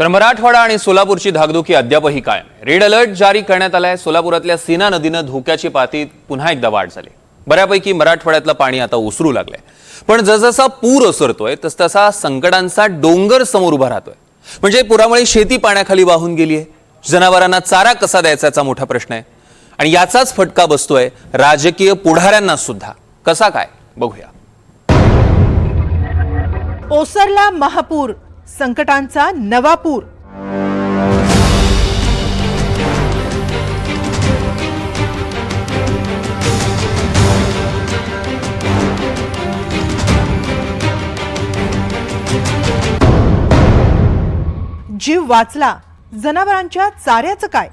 तर मराठवाडा आणि सोलापूरची धाकधुकी अद्यापही काय रेड अलर्ट जारी करण्यात आलाय. सोलापुरातल्या सीना नदीनं धोक्याची पाती पुन्हा एकदा वाढ झाली. बऱ्यापैकी मराठवाड्यातलं पाणी आता ओसरू लागलंय. पण जसजसा पूर ओसरतोय तसतसा संकटांचा डोंगर समोर उभा राहतोय. म्हणजे पुरामुळे शेती पाण्याखाली वाहून गेली आहे जनावरांना चारा कसा द्यायचा याचा मोठा प्रश्न आहे. आणि याचाच फटका बसतोय राजकीय पुढाऱ्यांना सुद्धा. कसा काय? बघूया. ओसरला महापूर संकटांचा नवा पूर. जीव वाचला जनावरांच्या चाऱ्याचं काय?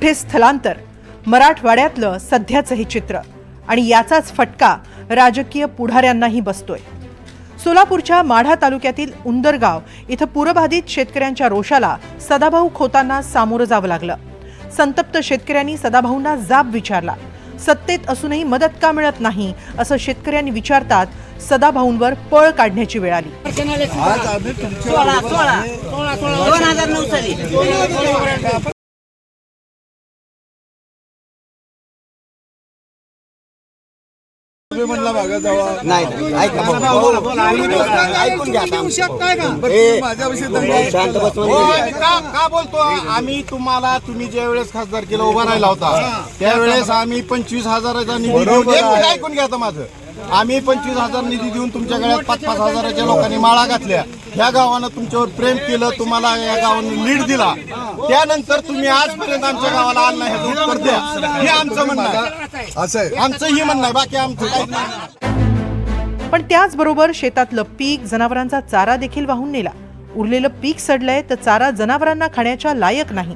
कुठे स्थलांतर? मराठवाड्यातलं सध्याचं हे चित्र. आणि याचाच फटका राजकीय पुढाऱ्यांनाही बसतोय. सोलापूरच्या माढा तालुक्यातील उंदरगाव इथं पूरबाधित शेतकऱ्यांच्या रोषाला सदाभाऊ खोतांना सामोरं जावं लागलं. संतप्त शेतकऱ्यांनी सदाभाऊंना जाब विचारला. सत्तेत असूनही मदत का मिळत नाही असं शेतकऱ्यांनी विचारतात सदाभाऊंवर पळ काढण्याची वेळ आली. दोन हजार नऊ साली नाही नाही ऐका भाऊ. ऐकून घ्या आता. ए, शांत बस म्हणजे. का का बोलतो आम्ही तुम्हाला तुम्ही ज्या वेळेस खासदार केला उभा राहिला होता त्यावेळेस आम्ही पंचवीस हजाराचा निधी देऊन एक मिनिट ऐकून घ्या आता माझं. आम्ही पंचवीस हजार निधी देऊन तुमच्या गळ्यात पाच पाच हजाराच्या लोकांनी माळा घातल्या. ह्या गावानं तुमच्यावर प्रेम केलं तुम्हाला या गावानं लीड दिला. त्यानंतर तुम्ही आजपर्यंत आमच्या गावाला आला नाही ह्याचं उत्तर द्या. हे आमचं म्हणणं आहे. असं आमचं ही म्हणणं आहे. बाकी आमचं नाही. पण त्याचबरोबर शेतातलं पीक जनावरांचा चारा देखील वाहून नेला. उरलेलं पीक सडलंय तर चारा जनावरांना खाण्याच्या लायक नाही.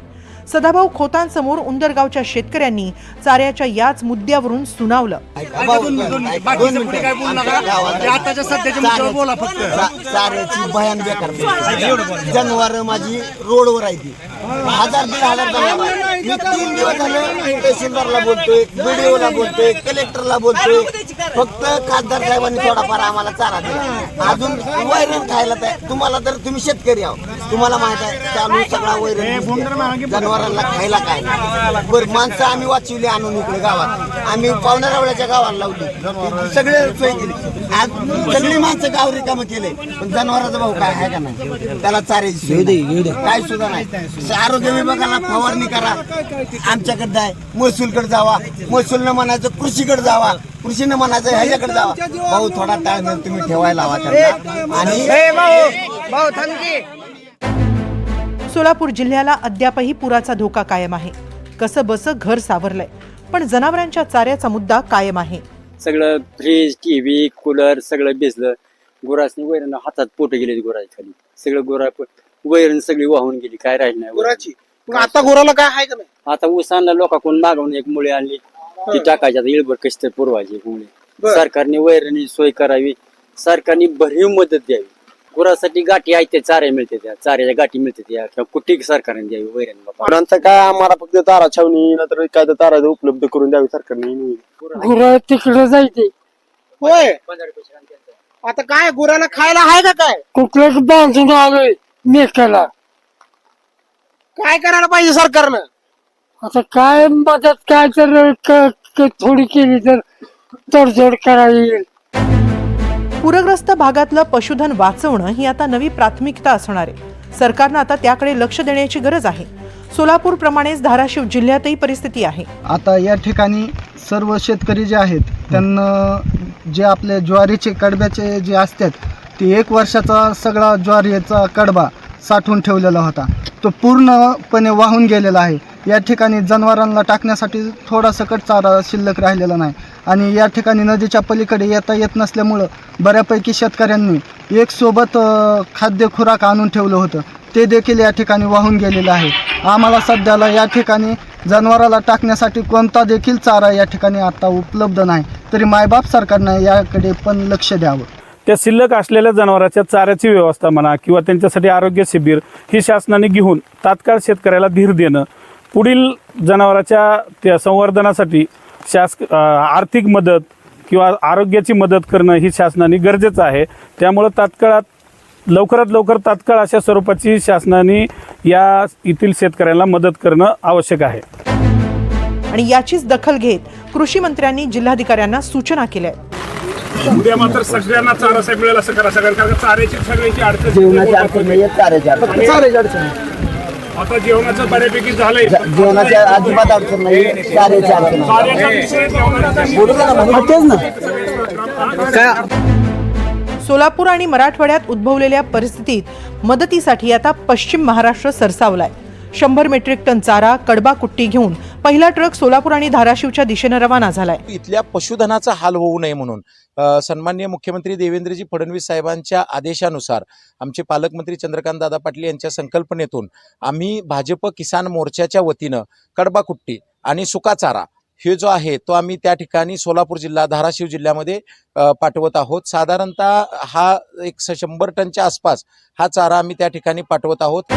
सदाभाऊ खोतांसमोर उंदरगावच्या शेतकऱ्यांनी चाऱ्याच्या याच मुद्द्यावरून सुनावलं भाऊ, चाऱ्याची भयान बेकार जनावर माझी रोडवर आहे ती हजार दीड हजार मी तीन दिवस झाले तहसीलदारला बोलतोय बीडीओला बोलतोय कलेक्टरला बोलतोय फक्त खासदार साहेबांनी थोडाफार आम्हाला चारा दिला अजून वैरण खायला तुम्हाला तर तुम्ही शेतकरी आहो तुम्हाला माहीत आहे चालू सगळा वैरण जनावरांना खायला काय नाही. बरं माणसं आम्ही वाचवली आणून इकडे गावात. आम्ही पावणारावळ्याच्या गावाला लावली. सगळे सोय केली. आज सगळी माणसं गाव रिकामं केले. पण जनावराचा भाऊ काय आहे का नाही? त्याला चारायची सोय नाही. काय सुद्धा नाही. आरोग्य विभागाला फवारणी करा. आमच्याकडे जाय. महसूलकडे जावा. महसूलनं म्हणायचं कृषीकडे जावा. कृषीनं म्हणायचं ह्याच्याकडे जावा. भाऊ थोडा टाइम तुम्ही ठेवायला हवा त्यांना. आणि सोलापूर जिल्ह्याला अद्यापही पुराचा धोका कायम आहे. कसं बस घर सावरलंय पण जनावरांच्या चाऱ्याचा मुद्दा कायम आहे. सगळं फ्रीज टीव्ही कूलर सगळं भिजलं. गुरासनी वैरण हातात पोट गेले गुराच्या खाली. सगळं गुरा वैरण सगळी वाहून गेली काय राहिलं नाही गुराची? मग आता गुराला काय आहे का नाही? आता उसांना लोकांकडून मागवून एक मुळे आणली. ती टाकायची आता इळभर कशी तर पुरवायची मुळे. सरकारने वैरणी सोय करावी. सरकारने भरीव मदत द्यावी. गुरासाठी गाठी आहेत त्या चाऱ्या मिळते त्या. चाऱ्याच्या गाठी मिळते त्या. किंवा कुठे सरकारने द्यावी वैरण बाबा. गुरांचं काय आम्हाला फक्त तारा छावणी नंतर काय तर तारा उपलब्ध करून द्यावी सरकारने गुरं तिकडे जायचे. होय. आता काय गुराला खायला आहे का काय? कुठल्याच बांधून आलोय मेकाला काय करायला पाहिजे सरकारनं? आता काय मदत काय तर क- क- थोडी केली तर तडजोड करावी. पूरग्रस्त भागातलं पशुधन वाचवणं ही आता नवी प्राथमिकता असणार आहे. सरकारनं आता त्याकडे लक्ष देण्याची गरज आहे. सोलापूर प्रमाणेच धाराशिव जिल्ह्यातही परिस्थिती आहे. आता या ठिकाणी सर्व शेतकरी जे आहेत त्यांना जे आपले ज्वारीचे कडब्याचे जे असतात ते एक वर्षाचा सगळा ज्वारीचा कडबा साठवून ठेवलेला होता. तो पूर्णपणे वाहून गेलेला आहे. या ठिकाणी जनावरांना टाकण्यासाठी थोडासा कट चारा शिल्लक राहिलेला नाही. आणि या ठिकाणी नदीच्या पलीकडे येता येत नसल्यामुळं बऱ्यापैकी शेतकऱ्यांनी एक सोबत खाद्य खुराक आणून ठेवलं होतं. ते देखील या ठिकाणी वाहून गेलेलं आहे. आम्हाला सध्याला या ठिकाणी जनावराला टाकण्यासाठी कोणता देखील चारा या ठिकाणी आता उपलब्ध नाही. तरी मायबाप सरकारनं याकडे पण लक्ष द्यावं. त्या शिल्लक असलेल्या जनावरांच्या चाऱ्याची व्यवस्था म्हणा किंवा त्यांच्यासाठी आरोग्य शिबिर ही शासनाने घेऊन तात्काळ शेतकऱ्याला धीर देणं पुढील जनावराच्या त्या संवर्धनासाठी शास अ, आर्थिक मदत किंवा आरोग्याची मदत करणं ही शासनाने गरजेचं आहे. त्यामुळं तात्काळात लवकरात लवकर तात्काळ अशा स्वरूपाची शासनाने या येथील शेतकऱ्यांना मदत करणं आवश्यक आहे. आणि याचीच दखल घेत कृषी मंत्र्यांनी जिल्हाधिकाऱ्यांना सूचना केल्या उद्या मात्र सगळ्यांना चारा साहेब मिळेल असं करा. सगळ्यांना चाऱ्याची सगळ्याची अडचण जेवणाची अडचण चाऱ्याची अडचण आता जेवणाचं बऱ्यापैकी झालंय. जेवणाची अजिबात अडचण नाही अडचण तेच ना. सोलापूर आणि मराठवाड्यात उद्भवलेल्या परिस्थितीत मदतीसाठी आता पश्चिम महाराष्ट्र सरसावलाय. शंभर मेट्रिक टन चारा कडबा कुट्टी घेऊन पहिला ट्रक सोलापूर आणि धाराशिवच्या दिशेनं रवाना झालाय. इथल्या पशुधनाचा हाल होऊ नये म्हणून सन्माननीय मुख्यमंत्री देवेंद्रजी फडणवीस साहेबांच्या आदेशानुसार आमचे पालकमंत्री चंद्रकांत दादा पाटील यांच्या संकल्पनेतून आम्ही भाजप किसान मोर्चाच्या वतीनं कडबाकुट्टी आणि सुका चारा हे जो आहे तो आम्ही त्या ठिकाणी सोलापूर जिल्हा धाराशिव जिल्ह्यामध्ये पाठवत आहोत. साधारणतः हा एक स- शंभर टनच्या आसपास हा चारा आम्ही त्या ठिकाणी पाठवत आहोत.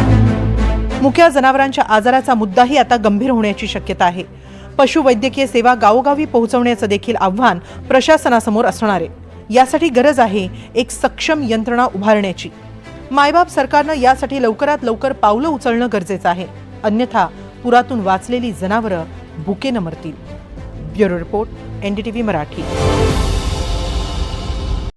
मुक्या जनावरांच्या आजाराचा मुद्दाही आता गंभीर होण्याची शक्यता आहे. पशुवैद्यकीय सेवा गावोगावी पोहोचवण्याचं देखील आव्हान प्रशासनासमोर असणार आहे. यासाठी गरज आहे एक सक्षम यंत्रणा उभारण्याची. मायबाप सरकारनं यासाठी लवकरात लवकर पावलं उचलणं गरजेचं आहे. अन्यथा पुरातून वाचलेली जनावरं भुकेनं मरतील. Bureau report NDTV Marathi.